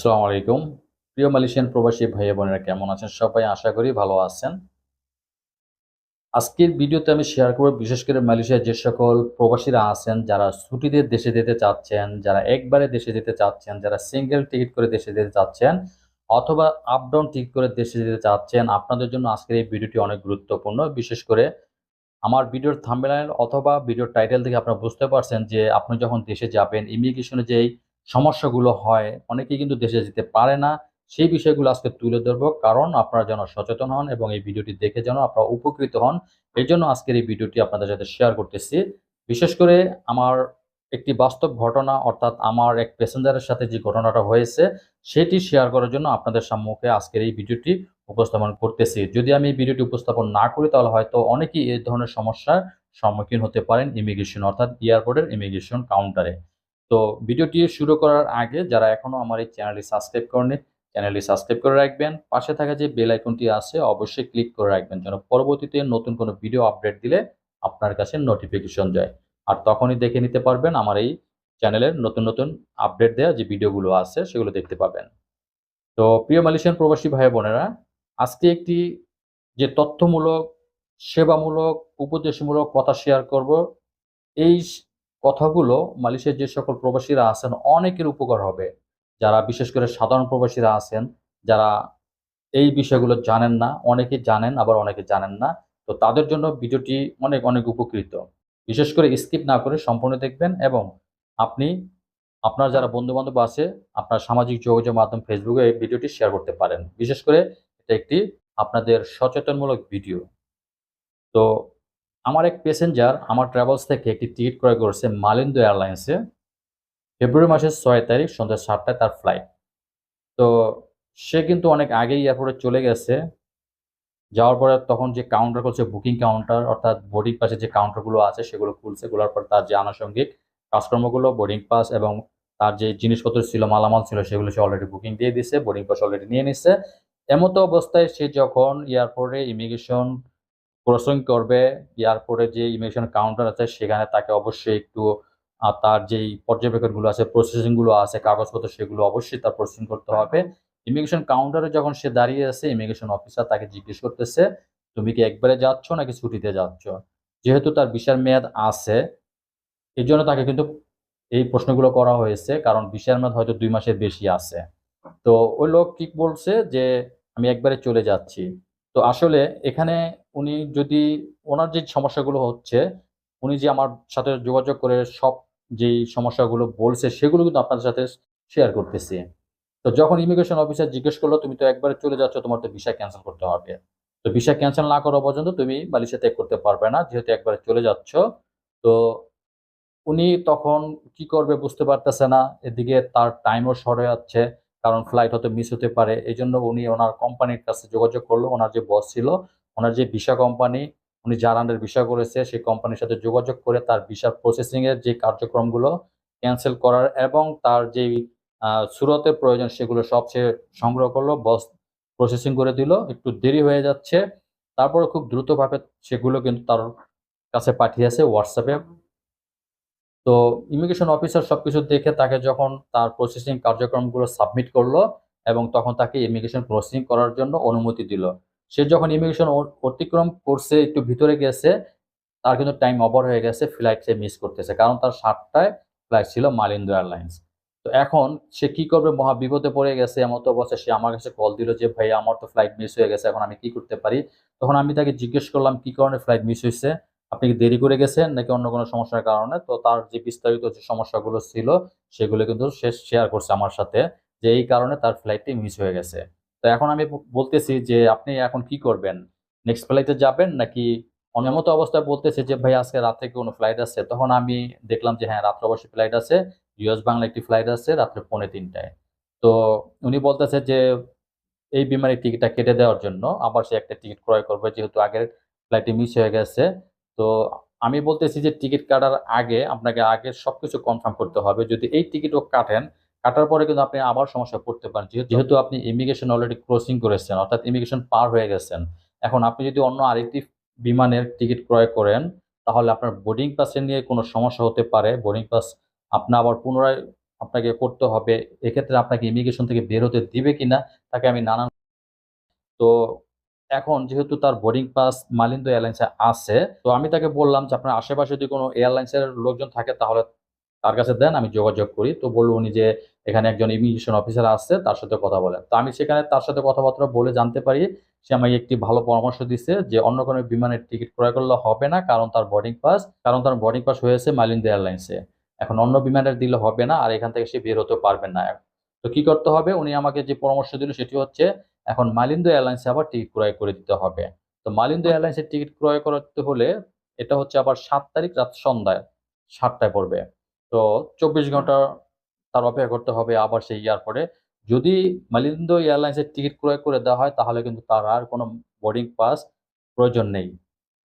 আসসালামু আলাইকুম। প্রিয় মালয়েশিয়ান প্রবাসী ভাই বোনেরা, কেমন আছেন সবাই? আশা করি ভালো আছেন। আজকের ভিডিওতে আমি শেয়ার করব বিশেষ করে মালয়েশিয়ার যে সকল প্রবাসীরা আছেন, যারা ছুটিতে দেশে যেতে চাচ্ছেন, যারা একবারে দেশে যেতে চাচ্ছেন, যারা সিঙ্গেল টিকিট করে দেশে যেতে চাচ্ছেন, অথবা আপ ডাউন টিকিট করে দেশে যেতে চাচ্ছেন, আপনাদের জন্য আজকের এই ভিডিওটি অনেক গুরুত্বপূর্ণ। বিশেষ করে আমার ভিডিওর থাম্বনেল অথবা ভিডিওর টাইটেল থেকে আপনারা বুঝতে পারছেন যে আপনি যখন দেশে যাবেন ইমিগ্রেশনে যেই সমস্যাগুলো হয়, অনেকেই কিন্তু দেশে যেতে পারে না, সেই বিষয়গুলো আজকে তুলে ধরবো। কারণ আপনারা যেন সচেতন হন এবং এই ভিডিওটি দেখে যেন আপনারা উপকৃত হন এই জন্য আজকের এই ভিডিওটি আপনাদের সাথে শেয়ার করতেছি। বিশেষ করে আমার একটি বাস্তব ঘটনা, অর্থাৎ আমার এক প্যাসেঞ্জারের সাথে যে ঘটনাটা হয়েছে, সেটি শেয়ার করার জন্য আপনাদের সম্মুখে আজকের এই ভিডিওটি উপস্থাপন করতেছি। যদি আমি এই ভিডিওটি উপস্থাপন না করি, তাহলে হয়তো অনেকেই এই ধরনের সমস্যার সম্মুখীন হতে পারেন ইমিগ্রেশন অর্থাৎ এয়ারপোর্টের ইমিগ্রেশন কাউন্টারে তো ভিডিওটি শুরু করার আগে যারা এখনও আমার এই চ্যানেলটি সাবস্ক্রাইব করেনি চ্যানেলটি সাবস্ক্রাইব করে রাখবেন। পাশে থাকা যে বেল আইকনটি আছে, অবশ্যই ক্লিক করে রাখবেন যেন পরবর্তীতে নতুন কোনো ভিডিও আপডেট দিলে আপনার কাছে নোটিফিকেশন যায়। আর তখনই দেখে নিতে পারবেন আমার এই চ্যানেলের নতুন নতুন আপডেট দেওয়া যে ভিডিওগুলো আছে, সেগুলো দেখতে পাবেন। তো প্রিয় মালয়েশিয়ান প্রবাসী ভাই বোনেরা, আজকে একটি যে তথ্যমূলক, সেবামূলক, উপদেশমূলক কথা শেয়ার করব, এই কথাগুলো মালয়েশিয়ার যে সকল প্রবাসীরা আছেন অনেকের উপকার হবে। যারা বিশেষ করে সাধারণ প্রবাসীরা আছেন, যারা এই বিষয়গুলো জানেন না, অনেকে জানেন, আবার অনেকে জানেন না, তো তাদের জন্য ভিডিওটি অনেক অনেক উপকৃত। বিশেষ করে স্কিপ না করে সম্পূর্ণ দেখবেন এবং আপনি, আপনার যারা বন্ধু বান্ধব আছে, আপনার সামাজিক যোগাযোগ মাধ্যম ফেসবুকে এই ভিডিওটি শেয়ার করতে পারেন। বিশেষ করে এটা একটি আপনাদের সচেতনমূলক ভিডিও। তো আমার এক প্যাসেঞ্জার আমার ট্রাভেলস থেকে একটি টিকিট ক্রয় করেছে মালিন্দ এয়ারলাইন্সে ফেব্রুয়ারি মাসের ছয় তারিখ সন্ধ্যা সাতটায় তার ফ্লাইট তো সে কিন্তু অনেক আগেই এয়ারপোর্টে চলে গেছে। যাওয়ার পরে তখন যে কাউন্টার করছে বুকিং কাউন্টার অর্থাৎ বোর্ডিং পাসে যে কাউন্টারগুলো আছে, সেগুলো খুলছে। খোলার পর তার যে আনুষঙ্গিক কাজকর্মগুলো বোর্ডিং পাস এবং তার যে জিনিসপত্র ছিল, মালামাল ছিল, সেগুলো সে অলরেডি বুকিং দিয়ে দিছে বোর্ডিং পাস অলরেডি নিয়ে নিচ্ছে এমতো অবস্থায় সে যখন এয়ারপোর্টে ইমিগ্রেশন ক্রসিং করবে এয়ারপোর্টে যে ইমিগ্রেশন কাউন্টার আছে, সেখানে তাকে অবশ্যই একটু তার যেই পর্যবেক্ষণগুলো আছে প্রসেসিংগুলো আছে, কাগজপত্র, সেগুলো অবশ্যই তার প্রসেসিং করতে হবে। ইমিগ্রেশন কাউন্টারে যখন সে দাঁড়িয়ে আছে ইমিগ্রেশন অফিসার তাকে জিজ্ঞেস করতেছে, তুমি কি একবারে যাচ্ছ নাকি ছুটিতে যাচ্ছ? যেহেতু তার ভিসার মেয়াদ আছে এই জন্য তাকে কিন্তু এই প্রশ্নগুলো করা হয়েছে, কারণ ভিসার মেয়াদ হয়তো দুই মাসের বেশি আছে। তো ওই লোক কি বলছে যে, আমি একবারে চলে যাচ্ছি। তো আসলে এখানে উনি যদি ওনার যে সমস্যাগুলো হচ্ছে, উনি যে আমার সাথে যোগাযোগ করে সব যেই সমস্যাগুলো বলছে, সেগুলো কিন্তু আপনাদের সাথে শেয়ার করতেছি। তো যখন ইমিগ্রেশন অফিসার জিজ্ঞেস করল, তুমি তো একবারে চলে যাচ্ছ, তোমার তো ভিসা ক্যান্সেল করতে হবে। তো ভিসা ক্যান্সেল না করা পর্যন্ত তুমি মালয়েশিয়া ত্যাগ করতে পারবে না, যেহেতু একবারে চলে যাচ্ছ। তো উনি তখন কি করবে বুঝতে পারতেছে না, এদিকে তার টাইমও সরে যাচ্ছে। কারণ ফ্লাইট হয়তো মিস হতে পারে। এই জন্য উনি ওনার কোম্পানির কাছে যোগাযোগ করল। ওনার যে বস ছিল ওনার যে ভিসা কোম্পানি উনি যার আন্ডার ভিসা করেছে সেই কোম্পানির সাথে যোগাযোগ করে তার ভিসা প্রসেসিংয়ের যে কার্যক্রমগুলো ক্যান্সেল করার এবং তার আহ, সুরতের প্রয়োজন সেগুলো সব সে সংগ্রহ করল। বস প্রসেসিং করে দিল। একটু দেরি হয়ে যাচ্ছে। তারপরে খুব দ্রুতভাবে সেগুলো কিন্তু তার কাছে পাঠিয়েছে হোয়াটসঅ্যাপে তো ইমিগ্রেশন অফিসার সবকিছু দেখে তাকে যখন তার প্রসেসিং কার্যক্রমগুলো সাবমিট করল এবং তখন তাকে ইমিগ্রেশন প্রসেসিং করার জন্য অনুমতি দিল। সে যখন ইমিগ্রেশন অতিক্রম করছে, একটু ভিতরে গেছে, তার কিন্তু টাইম ওভার হয়ে গেছে ফ্লাইট সে মিস করতেছে, কারণ তার সাতটায় ফ্লাইট ছিল মালিন্দ এয়ারলাইন্স তো এখন সে কি করবে, মহা বিপদে পড়ে গেছে এমন তো অবস্থায় সে আমার কাছে কল দিল যে, ভাই, আমার তো ফ্লাইট মিস হয়ে গেছে, এখন আমি কি করতে পারি? তখন আমি তাকে জিজ্ঞেস করলাম, কি কারণে ফ্লাইট মিস হয়েছে আপনি কি দেরি করে গেছেন নাকি অন্য কোনো সমস্যার কারণে? তো তার যে বিস্তারিত যে সমস্যাগুলো ছিল, সেগুলো কিন্তু সে শেয়ার করছে আমার সাথে যে এই কারণে তার ফ্লাইটটি মিস হয়ে গেছে। তো এখন আমি বলতেছি যে আপনি এখন কি করবেন? নেক্সট ফ্লাইটে যাবেন নাকি অনিয়মিত অবস্থায় বলতেছে যে, ভাই, আজকে রাতে কোনো ফ্লাইট আছে? তখন আমি দেখলাম যে হ্যাঁ রাত্রে অবশ্যই ফ্লাইট আছে। ইউএস বাংলা একটি ফ্লাইট আছে রাত্রে পৌনে তিনটায়। তো উনি বলতেছে যে, এই বিমানের টিকিটটা কেটে দেওয়ার জন্য আবার সে একটা টিকিট ক্রয় করবে যেহেতু আগের ফ্লাইটটি মিস হয়ে গেছে। তো আমি বলতেছি যে টিকিট কাটার আগে আপনাকে আগে সব কিছু কনফার্ম করতে হবে। যদি এই টিকিটও কাটেন কাটার পরে কিন্তু আপনি আবার সমস্যা পড়তে পারেন। যেহেতু যেহেতু আপনি ইমিগ্রেশন অলরেডি ক্রসিং করেছেন অর্থাৎ ইমিগ্রেশন পার হয়ে গেছেন। এখন আপনি যদি অন্য আরেকটি বিমানের টিকিট ক্রয় করেন তাহলে আপনার বোর্ডিং পাসে নিয়ে কোনো সমস্যা হতে পারে। বোর্ডিং পাস আপনি আবার পুনরায় আপনাকে করতে হবে। এক্ষেত্রে আপনাকে ইমিগ্রেশন থেকে বের হতে দিবে কিনা তাকে আমি নানান তো এখন যেহেতু তার বোর্ডিং পাস মালিন্দ এয়ারলাইন্সে আছে, তো আমি তাকে বললাম যে আপনার আশেপাশে যদি কোনো এয়ারলাইন্সের লোকজন থাকে তাহলে তার কাছে দেন, আমি যোগাযোগ করি। তো বলল উনি যে এখানে একজন ইমিগ্রেশন অফিসার আছে, তার সাথে কথা বলেন তো আমি সেখানে তার সাথে কথাবার্তা বলে জানতে পারি, সে আমাকে একটি ভালো পরামর্শ দিচ্ছে যে অন্য কোনো বিমানের টিকিট ক্রয় করলে হবে না কারণ তার বোর্ডিং পাস কারণ তার বোর্ডিং পাস হয়েছে মালিন্দ এয়ারলাইন্সে। এখন অন্য বিমানের দিলে হবে না আর এখান থেকে সে বের হতে পারবে না। তো কি করতে হবে? উনি আমাকে যে পরামর্শ দিল সেটি হচ্ছে এখন মালিন্দ এয়ারলাইন্সে আবার টিকিট ক্রয় করে দিতে হবে। তো মালিন্দ এয়ারলাইন্সের টিকিট ক্রয় করতে হলে এটা হচ্ছে আবার সাত তারিখ রাত সন্ধ্যায় সাতটায় পড়বে। তো চব্বিশ ঘণ্টা তার অপেক্ষা করতে হবে আবার সেই এয়ারপোর্টে। যদি মালিন্দ এয়ারলাইন্সের টিকিট ক্রয় করে দেওয়া হয় তাহলে কিন্তু তার আর কোনো বোর্ডিং পাস প্রয়োজন নেই।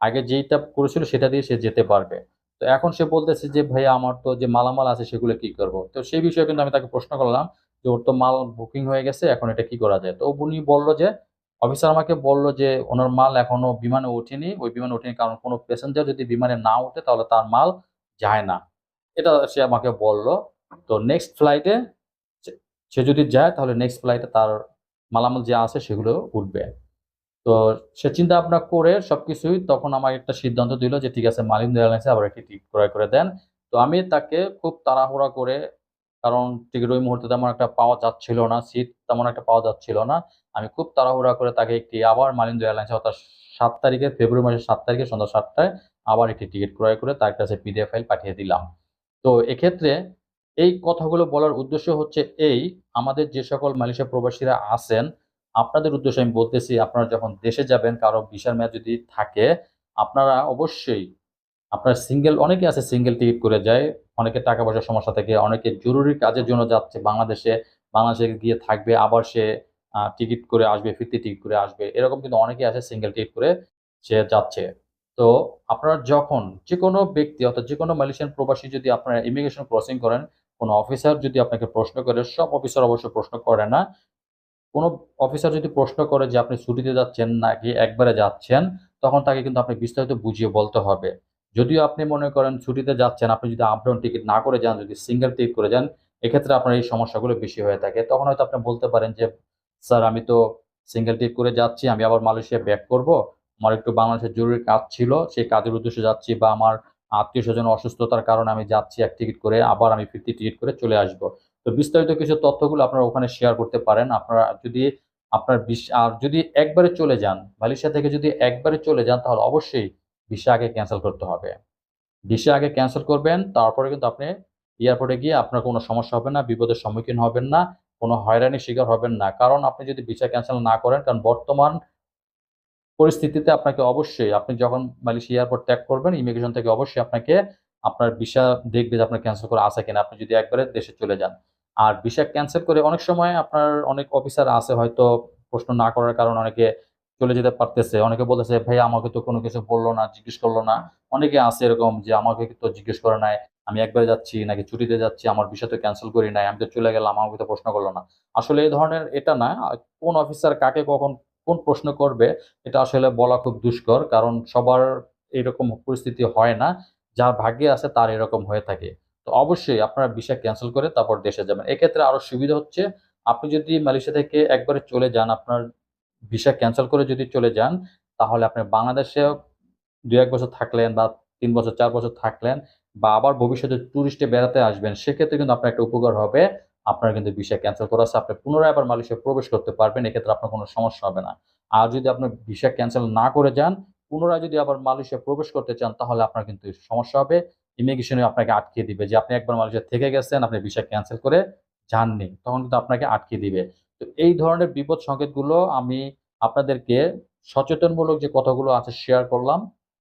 আগে যেইটা করেছিল সেটা দিয়ে সে যেতে পারবে। তো এখন সে বলতেছে যে ভাই আমার তো যে মালামাল আছে সেগুলো কি করব? তো সেই বিষয়ে কিন্তু আমি তাকে প্রশ্ন করলাম। যে ওর তো মাল বুকিং হয়ে গেছে, এখন এটা কি করা যায়? তো উনি বলল যে অফিসার আমাকে বলল যে, ওনার মাল এখনও বিমানে ওঠেনি। ওই বিমানে ওঠেনি কারণ কোনো প্যাসেঞ্জার যদি বিমানে না ওঠে, তাহলে তার মাল যায় না। এটা সে আমাকে বলল। তো নেক্সট ফ্লাইটে সে যদি যায়, তাহলে নেক্সট ফ্লাইটে তার মালামাল যা আছে সেগুলো উঠবে। তো সে চিন্তা ভাবনা করে সব কিছুই তখন আমার একটা সিদ্ধান্ত দিল যে, ঠিক আছে মালিন্দ এয়ারলাইন্সে আবার একটি ক্রয় করে দেন। তো আমি তাকে খুব তাড়াহুড়া করে কারণ টিকিট ওই মুহূর্তে তেমন একটা পাওয়া যাচ্ছিল না সিট তেমন একটা পাওয়া যাচ্ছিল না। আমি খুব তাড়াহুড়া করে তাকে একটি আবার মালিন্দ এয়ারলাইন্সে, অর্থাৎ সাত তারিখে, ফেব্রুয়ারি মাসের সাত তারিখে সন্ধ্যা সাতটায় আবার একটি টিকিট ক্রয় করে তার কাছে পিডিএফ ফাইল পাঠিয়ে দিলাম। তো এক্ষেত্রে এই কথাগুলো বলার উদ্দেশ্য হচ্ছে এই, আমাদের যে সকল মালয়েশিয়া প্রবাসীরা আছেন, আপনাদের উদ্দেশ্যে আমি বলতেছি, আপনারা যখন দেশে যাবেন, কারও ভিসার মেয়াদ যদি থাকে, আপনারা অবশ্যই আপনার সিঙ্গেল অনেকে আছে সিঙ্গেল টিকিট করে যায়, অনেকে টাকা পয়সার সমস্যা থেকে, অনেকে জরুরি কাজের জন্য যাচ্ছে বাংলাদেশে বাংলাদেশে গিয়ে থাকবে, আবার সে টিকিট করে আসবে, ফিরতি টিকিট করে আসবে, এরকম কিন্তু অনেকে আছে সিঙ্গেল টিকিট করে সে যাচ্ছে। তো আপনারা যখন যে কোনো ব্যক্তি অর্থাৎ যে কোনো মালয়েশিয়ান প্রবাসী যদি আপনারা ইমিগ্রেশন ক্রসিং করেন, কোনো অফিসার যদি আপনাকে প্রশ্ন করে, সব অফিসার অবশ্য প্রশ্ন করে না, কোনো অফিসার যদি প্রশ্ন করে যে আপনি ছুটিতে যাচ্ছেন নাকি একবারে যাচ্ছেন, তখন তাকে কিন্তু আপনি বিস্তারিত বুঝিয়ে বলতে হবে। যদিও আপনি মনে করেন ছুটিতে যাচ্ছেন, আপনি যদি আপ ডাউন টিকিট না করে যান, যদি সিঙ্গেল টিকিট করে যান, এক্ষেত্রে আপনার এই সমস্যাগুলো বেশি হয়ে থাকে। তখন হয়তো আপনি বলতে পারেন যে, স্যার, আমি তো সিঙ্গেল টিকিট করে যাচ্ছি, আমি আবার মালয়েশিয়া ব্যাক করব। আমার একটু বাংলাদেশের জরুরি কাজ ছিল, সেই কাজের উদ্দেশ্যে যাচ্ছি বা আমার আত্মীয় স্বজন অসুস্থতার কারণে আমি যাচ্ছি এক টিকিট করে, আবার আমি ফিফটি টিকিট করে চলে আসব। তো বিস্তারিত কিছু তথ্যগুলো আপনারা ওখানে শেয়ার করতে পারেন। আপনারা যদি আপনার বিশ- আর যদি একবারে চলে যান, মালয়েশিয়া থেকে যদি একবারে চলে যান, তাহলে অবশ্যই ভিসা আগে ক্যান্সেল করতে হবে। ভিসা আগে ক্যান্সেল করবেন, তারপরে কিন্তু আপনি এয়ারপোর্টে গিয়ে আপনার কোনো সমস্যা হবে না, বিপদের সম্মুখীন হবেন না, কোনো হয়রানির শিকার হবেন না। কারণ আপনি যদি ভিসা ক্যান্সেল না করেন, কারণ বর্তমান পরিস্থিতিতে আপনাকে অবশ্যই, আপনি যখন মালয়েশিয়া এয়ারপোর্ট ত্যাগ করবেন ইমিগ্রেশন থেকে অবশ্যই আপনাকে আপনার ভিসা দেখবে যে আপনার ক্যান্সেল করে আছে কিনা। আপনি যদি একবারে দেশে চলে যান। আর ভিসা ক্যান্সেল করে অনেক সময় আপনার অনেক অফিসার আছে হয়তো প্রশ্ন না করার কারণে অনেকে চলে যেতে পারতেছে। অনেকে বলতেছে, ভাই, আমাকে তো কোনো কিছু বলল না, জিজ্ঞেস করল না। অনেকে আছে এরকম যে, আমাকে তো জিজ্ঞেস করে নাই, আমি একবারে যাচ্ছি, নাকি ছুটিতে যাচ্ছি, আমার বিষয় তো ক্যান্সেল করি নাই, আমি তো চলে গেলাম, আমাকে তো প্রশ্ন করল না। আসলে এই ধরনের এটা না, কোন অফিসার কাকে কখন কোন প্রশ্ন করবে, এটা আসলে বলা খুব দুষ্কর, কারণ সবার এরকম পরিস্থিতি হয় না, যার ভাগ্যে আছে তার এরকম হয়ে থাকে। তো অবশ্যই আপনারা ভিসা ক্যান্সেল করে তারপর দেশে যাবেন। এক্ষেত্রে আরও সুবিধা হচ্ছে, আপনি যদি মালয়েশিয়া থেকে একবারে চলে যান, আপনার ভিসা ক্যান্সেল করে যদি চলে যান, তাহলে আপনি বাংলাদেশে দু এক বছর থাকলেন বা তিন বছর, চার বছর থাকলেন বা আবার ভবিষ্যতে ট্যুরিস্টে বেড়াতে আসবেন, সেক্ষেত্রে কিন্তু আপনার একটা উপকার হবে। আপনার কিন্তু ভিসা ক্যান্সেল করা আছে, আপনি পুনরায় আবার মালয়েশিয়া প্রবেশ করতে পারবেন, এক্ষেত্রে আপনার কোনো সমস্যা হবে না। আর যদি আপনি ভিসা ক্যান্সেল না করে যান, পুনরায় যদি আবার মালয়েশিয়া প্রবেশ করতে চান, তাহলে আপনার কিন্তু সমস্যা হবে। ইমিগ্রেশনে আপনাকে আটকে দিবে। যে আপনি একবার মালয়েশিয়া থেকে গেছেন, আপনি ভিসা ক্যান্সেল করে যাননি, তখন কিন্তু আপনাকে আটকে দিবে। তো এই ধরনের বিপদ সংকেতগুলো আমি আপনাদেরকে সচেতনমূলক যে কথাগুলো আছে শেয়ার করলাম।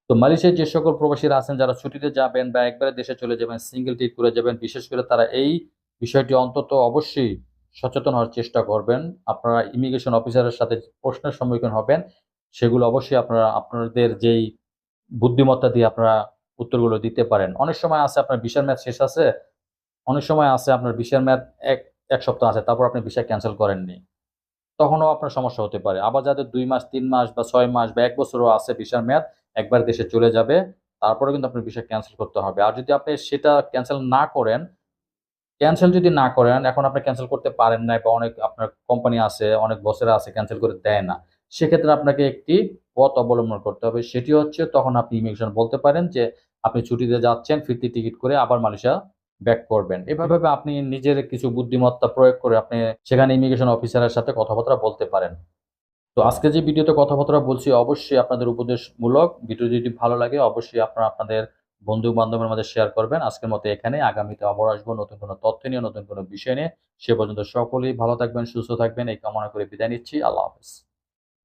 তো মালয়েশিয়ার যে সকল প্রবাসীরা আছেন, যারা ছুটিতে যাবেন বা একবারে দেশে চলে যাবেন সিঙ্গেল টিট করে যাবেন, বিশেষ করে তারা এই বিষয়টি অন্তত অবশ্যই সচেতন হওয়ার চেষ্টা করবেন। আপনারা ইমিগ্রেশন অফিসারের সাথে প্রশ্নের সম্মুখীন হবেন, সেগুলো অবশ্যই আপনারা, আপনাদের যেই বুদ্ধিমত্তা দিয়ে আপনারা উত্তরগুলো দিতে পারেন। অনেক সময় আছে আপনার বিশাল ম্যাচ শেষ আছে, অনেক সময় আছে আপনার ভিসার ম্যাথ এক এক সপ্তাহ আছে, তারপর আপনি ভিসা ক্যান্সেল করেননি। তখনও আপনার সমস্যা হতে পারে। আবার যাদের দুই মাস, তিন মাস বা ছয় মাস বা এক বছরও আছে ভিসার মেয়াদ, একবার দেশে চলে যাবে তারপরে কিন্তু আপনার ভিসা ক্যান্সেল করতে হবে। আর যদি আপনি সেটা ক্যান্সেল না করেন ক্যান্সেল যদি না করেন, এখন আপনি ক্যান্সেল করতে পারেন না বা অনেক আপনার কোম্পানি আছে, অনেক বসেরা আছে ক্যান্সেল করে দেয় না, সেক্ষেত্রে আপনাকে একটি পথ অবলম্বন করতে হবে। সেটি হচ্ছে তখন আপনি ইমিগ্রেশন বলতে পারেন যে, আপনি ছুটিতে যাচ্ছেন, ফিরতি টিকিট করে আবার মালয়েশিয়া ব্যাক করবেন। এভাবে আপনি নিজের কিছু বুদ্ধিমত্তা প্রয়োগ করে আপনি সেখানে ইমিগ্রেশন অফিসারের সাথে কথাবার্তা বলতে পারেন। তো আজকে যে ভিডিওতে কথাবার্তা বলছি, অবশ্যই আপনাদের উপদেশমূলক। ভিডিও যদি ভালো লাগে, অবশ্যই আপনারা আপনাদের বন্ধু বান্ধবের মধ্যে শেয়ার করবেন। আজকের মতো এখানে। আগামীতে আবার আসব নতুন কোনো তথ্য নিয়ে, নতুন কোনো বিষয় নিয়ে। সে পর্যন্ত সকলেই ভালো থাকবেন, সুস্থ থাকবেন। এই কামনা করে বিদায় নিচ্ছি। আল্লাহ হাফেজ।